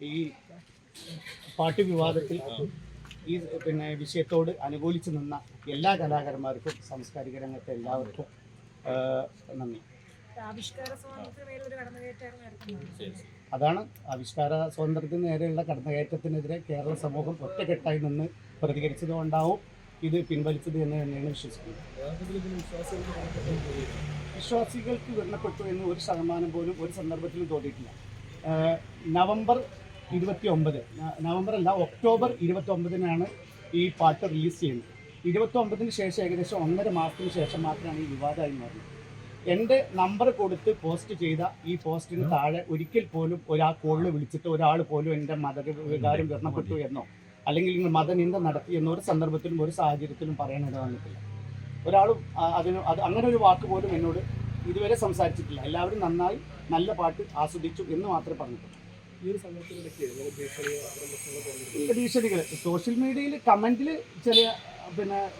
ഈ പാട്ട് വിവാദത്തിൽ ഈ പിന്നെ വിഷയത്തോട് അനുകൂലിച്ച് നിന്ന എല്ലാ കലാകാരന്മാർക്കും സാംസ്കാരിക രംഗത്തെ എല്ലാവർക്കും നന്ദി. അതാണ് ആവിഷ്കാര സ്വാതന്ത്ര്യത്തിന് നേരെയുള്ള കടന്നുകയറ്റത്തിനെതിരെ കേരള സമൂഹം ഒറ്റക്കെട്ടായി നിന്ന് പ്രതികരിച്ചത് കൊണ്ടാവും ഇത് പിൻവലിച്ചത് എന്ന് തന്നെയാണ് വിശ്വസിക്കുന്നത്. വിശ്വാസികൾക്ക് വിരണപ്പെട്ടു എന്ന് ഒരു ശതമാനം പോലും ഒരു സന്ദർഭത്തിലും തോന്നിയിട്ടില്ല. നവംബർ ഇരുപത്തി ഒമ്പത് നവംബർ അല്ല ഒക്ടോബർ ഇരുപത്തി ഒമ്പതിനാണ് ഈ പാട്ട് റിലീസ് ചെയ്യുന്നത്. ഇരുപത്തി ഒമ്പതിന് ശേഷം ഏകദേശം ഒന്നര മാസത്തിന് ശേഷം മാത്രമാണ് ഈ വിവാദമായി മാറുന്നത്. എന്റെ നമ്പർ കൊടുത്ത് പോസ്റ്റ് ചെയ്ത ഈ പോസ്റ്റിന് താഴെ ഒരിക്കൽ പോലും ഒരാൾ കോളിൽ വിളിച്ചിട്ട് ഒരാൾ പോലും എന്റെ മതവികാരം വിരണപ്പെട്ടു എന്നോ അല്ലെങ്കിൽ നിങ്ങൾ മതനിന്ദ നടത്തി എന്നോ ഒരു സന്ദർഭത്തിലും ഒരു സാഹചര്യത്തിലും പറയാനിട വന്നിട്ടില്ല. ഒരാളും അതിന് അത് അങ്ങനെ ഒരു വാക്ക് പോലും എന്നോട് ഇതുവരെ സംസാരിച്ചിട്ടില്ല. എല്ലാവരും നന്നായി നല്ല പാട്ട് ആസ്വദിച്ചു എന്ന് മാത്രമേ പറഞ്ഞിട്ടുള്ളൂ. ഭീഷണികൾ സോഷ്യൽ മീഡിയയിൽ കമന്റിൽ ചെറിയ പിന്നെ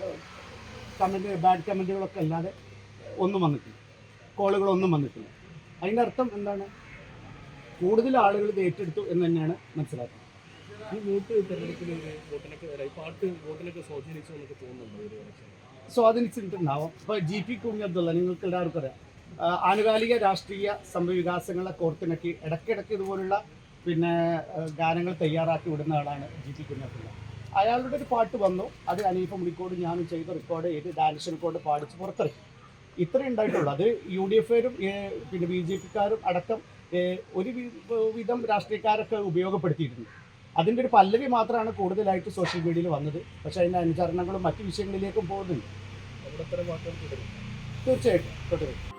കമന്റ് ബാഡ് കമന്റുകളൊക്കെ അല്ലാതെ ഒന്നും വന്നിട്ടില്ല കോളുകളൊന്നും വന്നിട്ടില്ല അതിന്റെ അർത്ഥം എന്താണ് കൂടുതൽ ആളുകൾ ഇത് ഏറ്റെടുത്തു എന്ന് തന്നെയാണ് മനസ്സിലാക്കുന്നത് ഈ തെരഞ്ഞെടുപ്പിൽ ഇലക്ഷനിൽ? സ്വാധീനിച്ചിട്ടുണ്ടാവും ഇപ്പോൾ ജി പി കുഞ്ഞബ്ദുള്ള നിങ്ങൾക്ക് എല്ലാവർക്കും അറിയാം ആനുകാലിക രാഷ്ട്രീയ സംഭവവികാസങ്ങളെ കോർത്തിണക്കി ഇടയ്ക്കിടയ്ക്ക് ഇതുപോലുള്ള പിന്നെ ഗാനങ്ങൾ തയ്യാറാക്കി വിടുന്ന ആളാണ് ജി പി കുഞ്ഞപ്പിള്ള. അയാളുടെ ഒരു പാട്ട് വന്നു. അത് അനീഫ മുടിക്കോട് ഞാനും ചെയ്ത് റെക്കോർഡ് ചെയ്ത് ഡാനിഷൻ കൊണ്ട് പാടിച്ച് പുറത്തിറക്കി ഇത്രയും ഉണ്ടായിട്ടുള്ളൂ. അത് യു ഡി എഫുകാരും പിന്നെ ബി ജെ പിക്കാരും അടക്കം ഒരു വിധം രാഷ്ട്രീയക്കാരൊക്കെ ഉപയോഗപ്പെടുത്തിയിട്ടുണ്ട്. അതിന്റെ ഒരു പല്ലവി മാത്രമാണ് കൂടുതലായിട്ട് സോഷ്യൽ മീഡിയയിൽ വന്നത്. പക്ഷേ അതിന്റെ അനുചരണങ്ങളും മറ്റു വിഷയങ്ങളിലേക്കും പോകുന്നുണ്ട്. തീർച്ചയായിട്ടും. തുടരും.